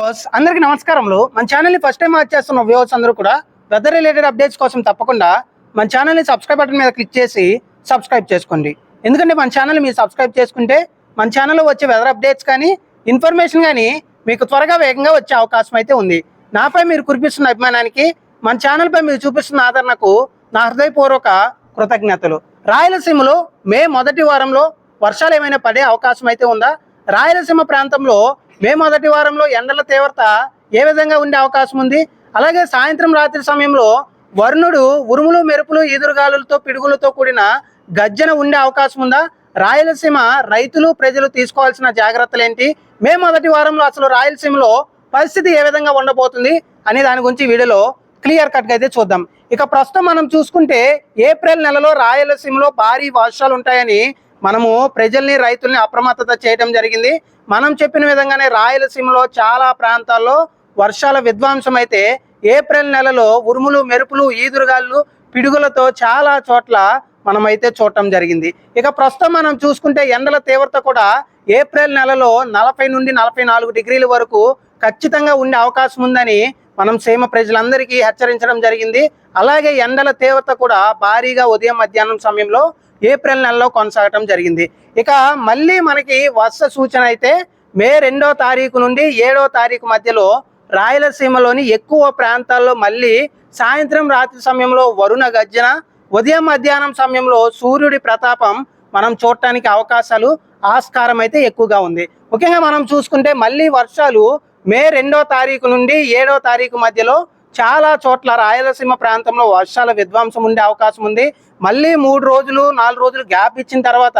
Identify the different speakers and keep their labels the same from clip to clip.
Speaker 1: Viewers, అందరికీ నమస్కారములు. మన ఛానల్ని ఫస్ట్ టైం వాచ్ చేస్తున్న వ్యూవర్స్ అందరూ కూడా వెదర్ రిలేటెడ్ అప్డేట్స్ కోసం తప్పకుండా మన ఛానల్ని సబ్స్క్రైబ్ బటన్ మీద క్లిక్ చేసి సబ్స్క్రైబ్ చేసుకోండి. ఎందుకంటే మన ఛానల్ మీరు సబ్స్క్రైబ్ చేసుకుంటే మన ఛానల్లో వచ్చే వెదర్ అప్డేట్స్ కానీ ఇన్ఫర్మేషన్ కానీ మీకు త్వరగా వేగంగా వచ్చే అవకాశం అయితే ఉంది. నాపై మీరు కురిపిస్తున్న అభిమానానికి మన ఛానల్పై మీరు చూపిస్తున్న ఆదరణకు నా హృదయపూర్వక కృతజ్ఞతలు. రాయలసీమలో మే మొదటి వారంలో వర్షాలు ఏమైనా పడే అవకాశం అయితే ఉందా? రాయలసీమ ప్రాంతంలో మే మొదటి వారంలో ఎండల తీవ్రత ఏ విధంగా ఉండే అవకాశం ఉంది? అలాగే సాయంత్రం రాత్రి సమయంలో వరుణుడు ఉరుములు మెరుపులు ఎదురుగాలులతో పిడుగులతో కూడిన గర్జన ఉండే అవకాశం ఉందా? రాయలసీమ రైతులు ప్రజలు తీసుకోవాల్సిన జాగ్రత్తలు ఏంటి? మే మొదటి వారంలో అసలు రాయలసీమలో పరిస్థితి ఏ విధంగా ఉండబోతుంది అనే దాని గురించి వీడియోలో క్లియర్ కట్గా అయితే చూద్దాం. ఇక ప్రస్తుతం మనం చూసుకుంటే ఏప్రిల్ నెలలో రాయలసీమలో భారీ వర్షాలు ఉంటాయని మనము ప్రజల్ని రైతుల్ని అప్రమత్తత చేయడం జరిగింది. మనం చెప్పిన విధంగానే రాయలసీమలో చాలా ప్రాంతాల్లో వర్షాల విధ్వంసం అయితే ఏప్రిల్ నెలలో ఉరుములు మెరుపులు ఈదురుగాళ్ళు పిడుగులతో చాలా చోట్ల మనమైతే చూడటం జరిగింది. ఇక ప్రస్తుతం మనం చూసుకుంటే ఎండల తీవ్రత కూడా ఏప్రిల్ నెలలో నలభై నుండి నలభై నాలుగు డిగ్రీల వరకు ఖచ్చితంగా ఉండే అవకాశం ఉందని మనం సీమ ప్రజలందరికీ హెచ్చరించడం జరిగింది. అలాగే ఎండల తీవ్రత కూడా భారీగా ఉదయం మధ్యాహ్నం సమయంలో ఏప్రిల్ నెలలో కొనసాగటం జరిగింది. ఇక మళ్ళీ మనకి వర్ష సూచన అయితే మే రెండో తారీఖు నుండి ఏడో తారీఖు మధ్యలో రాయలసీమలోని ఎక్కువ ప్రాంతాల్లో మళ్ళీ సాయంత్రం రాత్రి సమయంలో వరుణ గర్జన ఉదయం మధ్యాహ్నం సమయంలో సూర్యుడి ప్రతాపం మనం చూడటానికి అవకాశాలు ఆస్కారం అయితే ఎక్కువగా ఉంది. ముఖ్యంగా మనం చూసుకుంటే మళ్ళీ వర్షాలు మే రెండో తారీఖు నుండి ఏడో తారీఖు మధ్యలో చాలా చోట్ల రాయలసీమ ప్రాంతంలో వర్షాల విధ్వంసం ఉండే అవకాశం ఉంది. మళ్ళీ మూడు రోజులు నాలుగు రోజులు గ్యాప్ ఇచ్చిన తర్వాత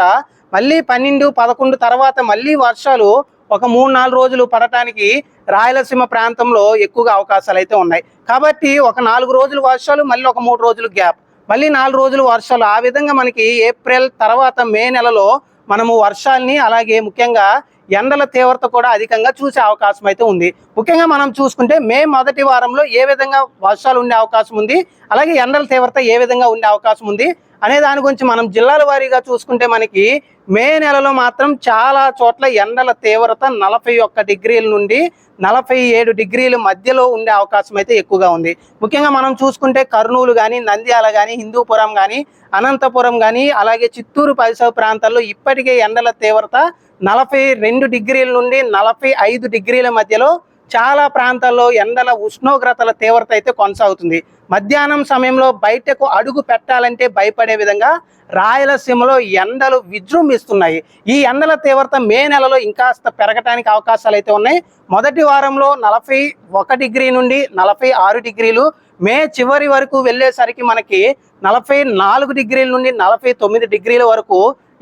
Speaker 1: మళ్ళీ పన్నెండు పదకొండు తర్వాత మళ్ళీ వర్షాలు ఒక మూడు నాలుగు రోజులు పడటానికి రాయలసీమ ప్రాంతంలో ఎక్కువగా అవకాశాలు అయితే ఉన్నాయి. కాబట్టి ఒక నాలుగు రోజులు వర్షాలు మళ్ళీ ఒక మూడు రోజులు గ్యాప్. మళ్ళీ నాలుగు రోజులు వర్షాలు. ఆ విధంగా మనకి ఏప్రిల్ తర్వాత మే నెలలో మనము వర్షాలని అలాగే ముఖ్యంగా ఎండల తీవ్రత కూడా అధికంగా చూసే అవకాశం అయితే ఉంది. ముఖ్యంగా మనం చూసుకుంటే మే మొదటి వారంలో ఏ విధంగా వర్షాలు ఉండే అవకాశం ఉంది అలాగే ఎండల తీవ్రత ఏ విధంగా ఉండే అవకాశం ఉంది అనే దాని గురించి మనం జిల్లాల వారీగా చూసుకుంటే మనకి మే నెలలో మాత్రం చాలా చోట్ల ఎండల తీవ్రత నలభై ఒక్క డిగ్రీల నుండి నలభై ఏడు డిగ్రీల మధ్యలో ఉండే అవకాశం అయితే ఎక్కువగా ఉంది. ముఖ్యంగా మనం చూసుకుంటే కర్నూలు కానీ నంద్యాల కానీ హిందూపురం కానీ అనంతపురం కానీ అలాగే చిత్తూరు పరిసర ప్రాంతాల్లో ఇప్పటికే ఎండల తీవ్రత నలభై రెండు డిగ్రీల నుండి నలభై ఐదు డిగ్రీల మధ్యలో చాలా ప్రాంతాల్లో ఎండల ఉష్ణోగ్రతల తీవ్రత అయితే కొనసాగుతుంది. మధ్యాహ్నం సమయంలో బయటకు అడుగు పెట్టాలంటే భయపడే విధంగా రాయలసీమలో ఎండలు విజృంభిస్తున్నాయి. ఈ ఎండల తీవ్రత మే నెలలో ఇంకాస్త పెరగటానికి అవకాశాలు అయితే ఉన్నాయి. మొదటి వారంలో నలభై ఒక డిగ్రీ నుండి నలభై ఆరు డిగ్రీలు మే చివరి వరకు వెళ్ళేసరికి మనకి నలభై నాలుగు డిగ్రీల నుండి నలభై తొమ్మిది డిగ్రీల వరకు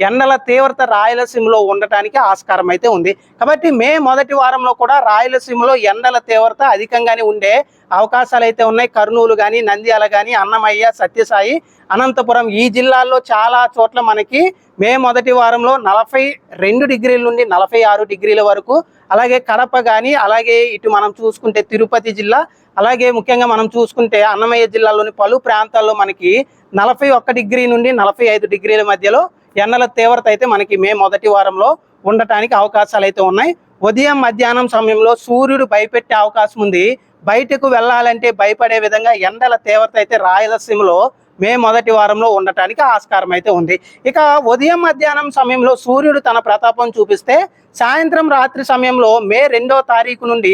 Speaker 1: ఎండల తీవ్రత రాయలసీమలో ఉండటానికి ఆస్కారం అయితే ఉంది. కాబట్టి మే మొదటి వారంలో కూడా రాయలసీమలో ఎండల తీవ్రత అధికంగానే ఉండే అవకాశాలు అయితే ఉన్నాయి. కర్నూలు కానీ నంద్యాల కానీ అన్నమయ్య సత్యసాయి అనంతపురం ఈ జిల్లాల్లో చాలా చోట్ల మనకి మే మొదటి వారంలో నలభై రెండు డిగ్రీల నుండి నలభై ఆరు డిగ్రీల వరకు అలాగే కడప కానీ అలాగే ఇటు మనం చూసుకుంటే తిరుపతి జిల్లా అలాగే ముఖ్యంగా మనం చూసుకుంటే అన్నమయ్య జిల్లాలోని పలు ప్రాంతాల్లో మనకి నలభై ఒక్క డిగ్రీ నుండి నలభై ఐదు డిగ్రీల మధ్యలో ఎండల తీవ్రత అయితే మనకి మే మొదటి వారంలో ఉండటానికి అవకాశాలు అయితే ఉన్నాయి. ఉదయం మధ్యాహ్నం సమయంలో సూర్యుడు భయపెట్టే అవకాశం ఉంది. బయటకు వెళ్ళాలంటే భయపడే విధంగా ఎండల తీవ్రత అయితే రాయలసీమలో మే మొదటి వారంలో ఉండటానికి ఆస్కారం అయితే ఉంది. ఇక ఉదయం మధ్యాహ్నం సమయంలో సూర్యుడు తన ప్రతాపం చూపిస్తే సాయంత్రం రాత్రి సమయంలో మే రెండో తారీఖు నుండి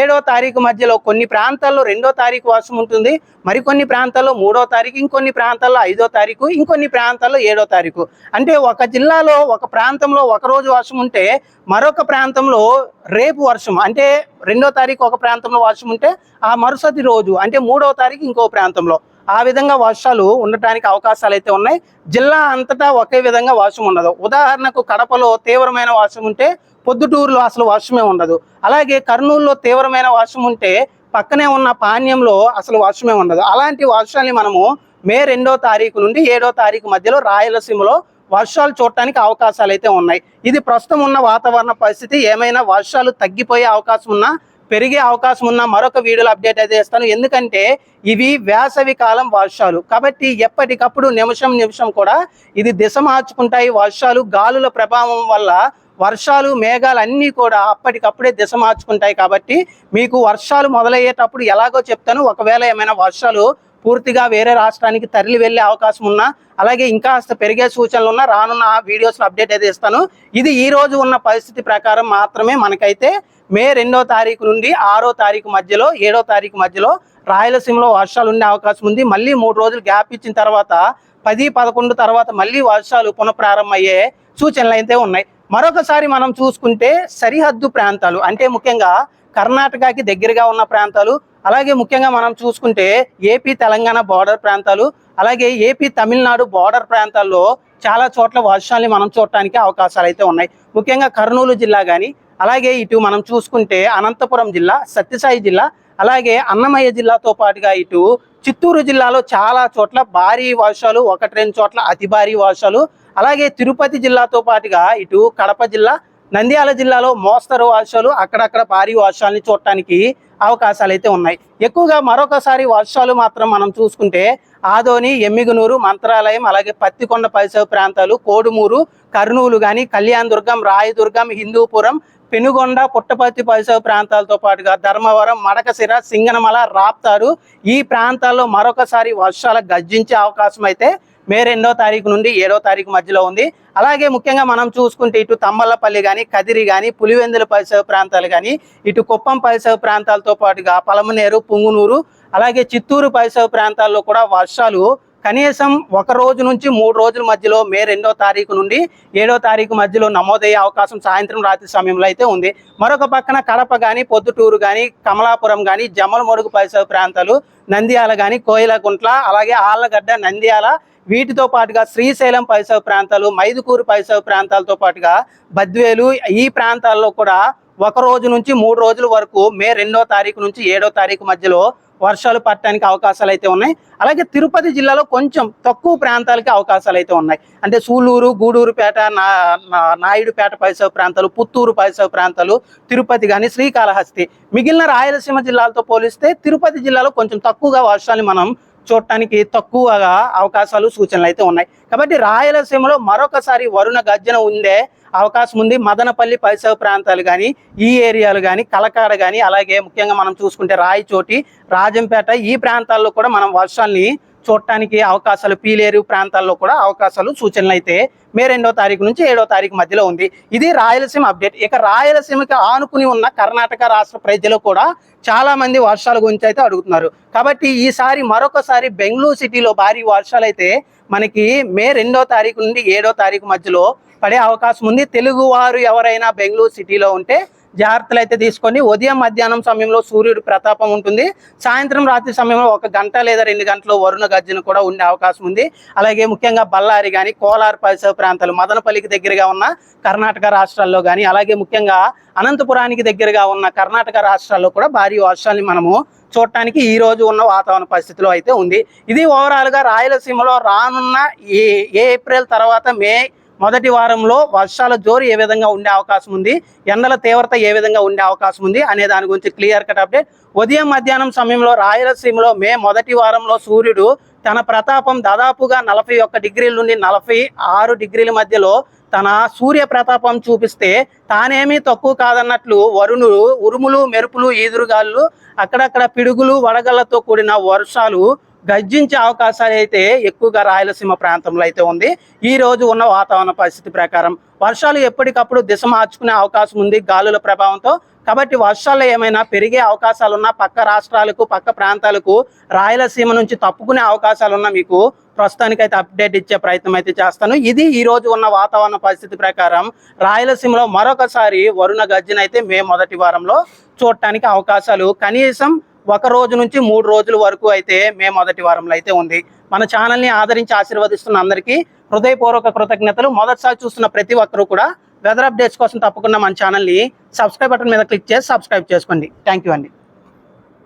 Speaker 1: ఏడో తారీఖు మధ్యలో కొన్ని ప్రాంతాల్లో రెండో తారీఖు వర్షం ఉంటుంది. మరికొన్ని ప్రాంతాల్లో మూడో తారీఖు ఇంకొన్ని ప్రాంతాల్లో ఐదో తారీఖు ఇంకొన్ని ప్రాంతాల్లో ఏడో తారీఖు. అంటే ఒక జిల్లాలో ఒక ప్రాంతంలో ఒక రోజు వర్షం ఉంటే మరొక ప్రాంతంలో రేపు వర్షం అంటే రెండో తారీఖు ఒక ప్రాంతంలో వర్షం ఉంటే ఆ మరుసటి రోజు అంటే మూడో తారీఖు ఇంకో ప్రాంతంలో. ఆ విధంగా వర్షాలు ఉండటానికి అవకాశాలు అయితే ఉన్నాయి. జిల్లా అంతటా ఒకే విధంగా వర్షం ఉండదు. ఉదాహరణకు కడపలో తీవ్రమైన వర్షం ఉంటే పొద్దుటూరులో అసలు వర్షమే ఉండదు. అలాగే కర్నూలులో తీవ్రమైన వర్షం ఉంటే పక్కనే ఉన్న పాణ్యంలో అసలు వర్షమే ఉండదు. అలాంటి వర్షాన్ని మనము మే రెండో తారీఖు నుండి ఏడో తారీఖు మధ్యలో రాయలసీమలో వర్షాలు చూడటానికి అవకాశాలు అయితే ఉన్నాయి. ఇది ప్రస్తుతం ఉన్న వాతావరణ పరిస్థితి. ఏమైనా వర్షాలు తగ్గిపోయే అవకాశం ఉన్నా పెరిగే అవకాశం ఉన్న మరొక వీడియోలో అప్డేట్ అయితే ఇస్తాను. ఎందుకంటే ఇవి వేసవి కాలం వర్షాలు. కాబట్టి ఎప్పటికప్పుడు నిమిషం నిమిషం కూడా ఇది దిశ మార్చుకుంటాయి. వర్షాలు గాలుల ప్రభావం వల్ల వర్షాలు మేఘాలు అన్నీ కూడా అప్పటికప్పుడే దిశ మార్చుకుంటాయి. కాబట్టి మీకు వర్షాలు మొదలయ్యేటప్పుడు ఎలాగో చెప్తాను. ఒకవేళ ఏమైనా వర్షాలు పూర్తిగా వేరే రాష్ట్రానికి తరలి వెళ్ళే అవకాశం ఉన్నా అలాగే ఇంకా కాస్త పెరిగే సూచనలు ఉన్నా రానున్న వీడియోస్ అప్డేట్ అయితే ఇస్తాను. ఇది ఈ రోజు ఉన్న పరిస్థితి ప్రకారం మాత్రమే మనకైతే మే రెండో తారీఖు నుండి ఆరో తారీఖు మధ్యలో ఏడో తారీఖు మధ్యలో రాయలసీమలో వర్షాలు ఉండే అవకాశం ఉంది. మళ్ళీ మూడు రోజులు గ్యాప్ ఇచ్చిన తర్వాత పది పదకొండు తర్వాత మళ్ళీ వర్షాలు పునఃప్రారంభమయ్యే సూచనలు అయితే ఉన్నాయి. మరొకసారి మనం చూసుకుంటే సరిహద్దు ప్రాంతాలు అంటే ముఖ్యంగా కర్ణాటకకి దగ్గరగా ఉన్న ప్రాంతాలు అలాగే ముఖ్యంగా మనం చూసుకుంటే ఏపీ తెలంగాణ బార్డర్ ప్రాంతాలు అలాగే ఏపీ తమిళనాడు బార్డర్ ప్రాంతాల్లో చాలా చోట్ల వర్షాలని మనం చూడటానికి అవకాశాలు అయితే ఉన్నాయి. ముఖ్యంగా కర్నూలు జిల్లా కానీ అలాగే ఇటు మనం చూసుకుంటే అనంతపురం జిల్లా సత్యసాయి జిల్లా అలాగే అన్నమయ్య జిల్లాతో పాటుగా ఇటు చిత్తూరు జిల్లాలో చాలా చోట్ల భారీ వర్షాలు ఒకటి రెండు చోట్ల అతి భారీ వర్షాలు. అలాగే తిరుపతి జిల్లాతో పాటుగా ఇటు కడప జిల్లా నంద్యాల జిల్లాలో మోస్తరు వర్షాలు అక్కడక్కడ భారీ వర్షాలని చూడటానికి అవకాశాలు అయితే ఉన్నాయి. ఎక్కువగా మరొకసారి వర్షాలు మాత్రం మనం చూసుకుంటే ఆదోని ఎమ్మిగునూరు మంత్రాలయం అలాగే పత్తికొండ పరిసర ప్రాంతాలు కోడుమూరు కర్నూలు కానీ కళ్యాణదుర్గం రాయదుర్గం హిందూపురం పెనుగొండ పుట్టపర్తి పరిసర ప్రాంతాలతో పాటుగా ధర్మవరం మడకసిర సింగనమల రాప్తారు. ఈ ప్రాంతాల్లో మరొకసారి వర్షాలు గర్జించే అవకాశం అయితే మే రెండో తారీఖు నుండి ఏడో తారీఖు మధ్యలో ఉంది. అలాగే ముఖ్యంగా మనం చూసుకుంటే ఇటు తమ్మల్లపల్లి కానీ కదిరి కానీ పులివెందుల పరిసర ప్రాంతాలు కానీ ఇటు కుప్పం పరిసర ప్రాంతాలతో పాటుగా పలమనేరు పుంగునూరు అలాగే చిత్తూరు పరిసర ప్రాంతాల్లో కూడా వర్షాలు కనీసం ఒక రోజు నుంచి మూడు రోజుల మధ్యలో మే రెండో తారీఖు నుండి ఏడో తారీఖు మధ్యలో నమోదయ్యే అవకాశం సాయంత్రం రాత్రి సమయంలో అయితే ఉంది. మరొక పక్కన కడప కానీ పొద్దుటూరు కానీ కమలాపురం కానీ జమలమడుగు పరిసర ప్రాంతాలు నంద్యాల కానీ కోయిలగుంట్ల అలాగే ఆళ్ళగడ్డ నంద్యాల వీటితో పాటుగా శ్రీశైలం పరిసర ప్రాంతాలు మైదుకూరు పరిసర ప్రాంతాలతో పాటుగా బద్వేలు ఈ ప్రాంతాల్లో కూడా ఒక రోజు నుంచి మూడు రోజుల వరకు మే రెండో తారీఖు నుంచి ఏడో తారీఖు మధ్యలో వర్షాలు పడటానికి అవకాశాలు అయితే ఉన్నాయి. అలాగే తిరుపతి జిల్లాలో కొంచెం తక్కువ ప్రాంతాలకి అవకాశాలు అయితే ఉన్నాయి. అంటే సూలూరు గూడూరుపేట నా నాయుడుపేట పరిసర ప్రాంతాలు పుత్తూరు పరిసర ప్రాంతాలు తిరుపతి కానీ శ్రీకాళహస్తి. మిగిలిన రాయలసీమ జిల్లాలతో పోలిస్తే తిరుపతి జిల్లాలో కొంచెం తక్కువగా వర్షాలు మనం చూడటానికి తక్కువగా అవకాశాలు సూచనలు అయితే ఉన్నాయి. కాబట్టి రాయలసీమలో మరొకసారి వరుణ గర్జన ఉండే అవకాశం ఉంది. మదనపల్లి పరిసర ప్రాంతాలు కానీ ఈ ఏరియాలు కానీ కలకాడ కానీ అలాగే ముఖ్యంగా మనం చూసుకుంటే రాయచోటి రాజంపేట ఈ ప్రాంతాల్లో కూడా మనం వర్షాల్ని చూడటానికి అవకాశాలు పీలేరు ప్రాంతాల్లో కూడా అవకాశాలు సూచనలు అయితే మే రెండో తారీఖు నుంచి ఏడో తారీఖు మధ్యలో ఉంది. ఇది రాయలసీమ అప్డేట్. ఇక రాయలసీమకి ఆనుకుని ఉన్న కర్ణాటక రాష్ట్ర ప్రజలు కూడా చాలామంది వర్షాల గురించి అయితే అడుగుతున్నారు. కాబట్టి ఈసారి మరొకసారి బెంగళూరు సిటీలో భారీ వర్షాలు అయితే మనకి మే రెండో తారీఖు నుండి ఏడో తారీఖు మధ్యలో పడే అవకాశం ఉంది. తెలుగువారు ఎవరైనా బెంగళూరు సిటీలో ఉంటే జాగ్రత్తలు అయితే తీసుకొని ఉదయం మధ్యాహ్నం సమయంలో సూర్యుడు ప్రతాపం ఉంటుంది. సాయంత్రం రాత్రి సమయంలో ఒక గంట లేదా రెండు గంటలు వరుణ గర్జన కూడా ఉండే అవకాశం ఉంది. అలాగే ముఖ్యంగా బళ్ళారి కానీ కోలార్ పరిసర ప్రాంతాలు మదనపల్లికి దగ్గరగా ఉన్న కర్ణాటక రాష్ట్రాల్లో కానీ అలాగే ముఖ్యంగా అనంతపురానికి దగ్గరగా ఉన్న కర్ణాటక రాష్ట్రాల్లో కూడా భారీ వర్షాన్ని మనము చూడటానికి ఈ రోజు ఉన్న వాతావరణ పరిస్థితిలో అయితే ఉంది. ఇది ఓవరాల్గా రాయలసీమలో రానున్న ఏ ఏప్రిల్ తర్వాత మే మొదటి వారంలో వర్షాల జోరు ఏ విధంగా ఉండే అవకాశం ఉంది? ఎండల తీవ్రత ఏ విధంగా ఉండే అవకాశం ఉంది? అనే దాని గురించి క్లియర్ కట్ అప్డేట్. ఉదయం మధ్యాహ్నం సమయంలో రాయలసీమలో మే మొదటి వారంలో సూర్యుడు తన ప్రతాపం దాదాపుగా నలభై ఒక్క డిగ్రీల నుండి నలభై ఆరు డిగ్రీల మధ్యలో తన సూర్య ప్రతాపం చూపిస్తే తానేమీ తక్కువ కాదన్నట్లు వరుణులు ఉరుములు మెరుపులు ఈదురుగాళ్ళు అక్కడక్కడ పిడుగులు వడగళ్ళతో కూడిన వర్షాలు గర్జించే అవకాశాలు అయితే ఎక్కువగా రాయలసీమ ప్రాంతంలో అయితే ఉంది. ఈ రోజు ఉన్న వాతావరణ పరిస్థితి ప్రకారం వర్షాలు ఎప్పటికప్పుడు దిశ మార్చుకునే అవకాశం ఉంది గాలుల ప్రభావంతో. కాబట్టి వర్షాలు ఏమైనా పెరిగే అవకాశాలు ఉన్నా పక్క రాష్ట్రాలకు పక్క ప్రాంతాలకు రాయలసీమ నుంచి తప్పుకునే అవకాశాలు ఉన్నా మీకు ప్రస్తుతానికైతే అప్డేట్ ఇచ్చే ప్రయత్నం అయితే చేస్తాను. ఇది ఈ రోజు ఉన్న వాతావరణ పరిస్థితి ప్రకారం రాయలసీమలో మరొకసారి వరుణ గర్జన అయితే మే మొదటి వారంలో చూడటానికి అవకాశాలు. కనీసం ఒక రోజు నుంచి మూడు రోజుల వరకు అయితే మే మొదటి వారంలో అయితే ఉంది. మన ఛానల్ని ఆదరించి ఆశీర్వదిస్తున్న అందరికీ హృదయపూర్వక కృతజ్ఞతలు. మొదటిసారి చూస్తున్న ప్రతి ఒక్కరూ కూడా వెదర్ అప్డేట్స్ కోసం తప్పకుండా మన ఛానల్ని సబ్స్క్రైబ్ బటన్ మీద క్లిక్ చేసి సబ్స్క్రైబ్ చేసుకోండి. థ్యాంక్ యూ అండి.